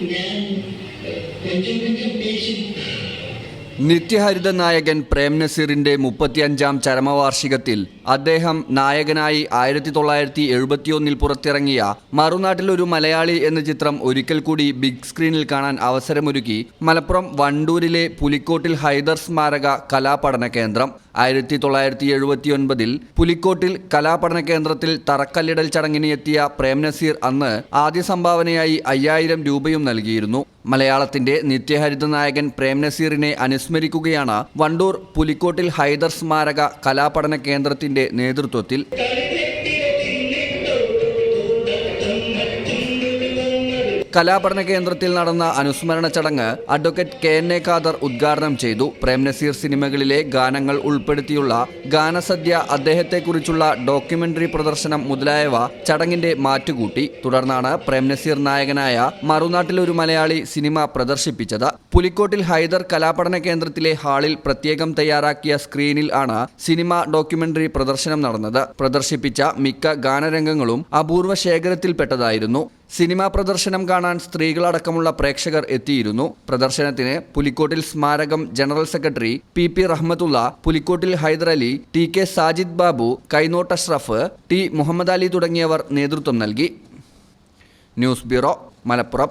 to learn, continue to patient നിത്യഹരിത നായകൻ പ്രേം നസീറിന്റെ മുപ്പത്തിയഞ്ചാം ചരമവാർഷികത്തിൽ അദ്ദേഹം നായകനായി ആയിരത്തി തൊള്ളായിരത്തി എഴുപത്തിയൊന്നിൽ പുറത്തിറങ്ങിയ മറുനാട്ടിൽ ഒരു മലയാളി എന്ന ചിത്രം ഒരിക്കൽ കൂടി ബിഗ് സ്ക്രീനിൽ കാണാൻ അവസരമൊരുക്കി മലപ്പുറം വണ്ടൂരിലെ പുലിക്കോട്ടിൽ ഹൈദർ സ്മാരക കലാപഠന കേന്ദ്രം. ആയിരത്തി തൊള്ളായിരത്തി എഴുപത്തിയൊൻപതിൽ പുലിക്കോട്ടിൽ കലാപഠന കേന്ദ്രത്തിൽ തറക്കല്ലിടൽ ചടങ്ങിന് എത്തിയ പ്രേം നസീർ അന്ന് ആദ്യ സംഭാവനയായി അയ്യായിരം രൂപയും നൽകിയിരുന്നു. മലയാളത്തിന്റെ നിത്യഹരിത നായകൻ പ്രേം നസീറിനെ അനുസ്മരിക്കുകയാണ് വണ്ടൂർ പുലിക്കോട്ടിൽ ഹൈദർ സ്മാരക കലാപഠന കേന്ദ്രത്തിന്റെ നേതൃത്വത്തിൽ. കലാപഠന കേന്ദ്രത്തിൽ നടന്ന അനുസ്മരണ ചടങ്ങ് advocate K N A Khader ഉദ്ഘാടനം ചെയ്തു. പ്രേം നസീർ സിനിമകളിലെ ഗാനങ്ങൾ ഉൾപ്പെടുത്തിയുള്ള ഗാനസദ്യ അദ്ദേഹത്തെക്കുറിച്ചുള്ള ഡോക്യുമെന്ററി പ്രദർശനം മുതലായവ ചടങ്ങിന്റെ മാറ്റുകൂട്ടി. തുടർന്നാണ് പ്രേം നസീർ നായകനായ മറുനാട്ടിലൊരു മലയാളി സിനിമ പ്രദർശിപ്പിച്ചത്. പുലിക്കോട്ടിൽ ഹൈദർ കലാപഠന കേന്ദ്രത്തിലെ ഹാളിൽ പ്രത്യേകം തയ്യാറാക്കിയ സ്ക്രീനിൽ ആണ് സിനിമ ഡോക്യുമെന്ററി പ്രദർശനം നടന്നത്. പ്രദർശിപ്പിച്ച മിക്ക ഗാനരംഗങ്ങളും അപൂർവ ശേഖരത്തിൽപ്പെട്ടതായിരുന്നു. സിനിമാ പ്രദർശനം കാണാൻ സ്ത്രീകളടക്കമുള്ള പ്രേക്ഷകർ എത്തിയിരുന്നു. പ്രദർശനത്തിന് പുലിക്കോട്ടിൽ സ്മാരകം general secretary P P Rahmathulla Pulikkottil Haiderali T K Sajid Babu Kainot Ashraf T Muhammad Ali തുടങ്ങിയവർ നേതൃത്വം നൽകി. News bureau Malappuram.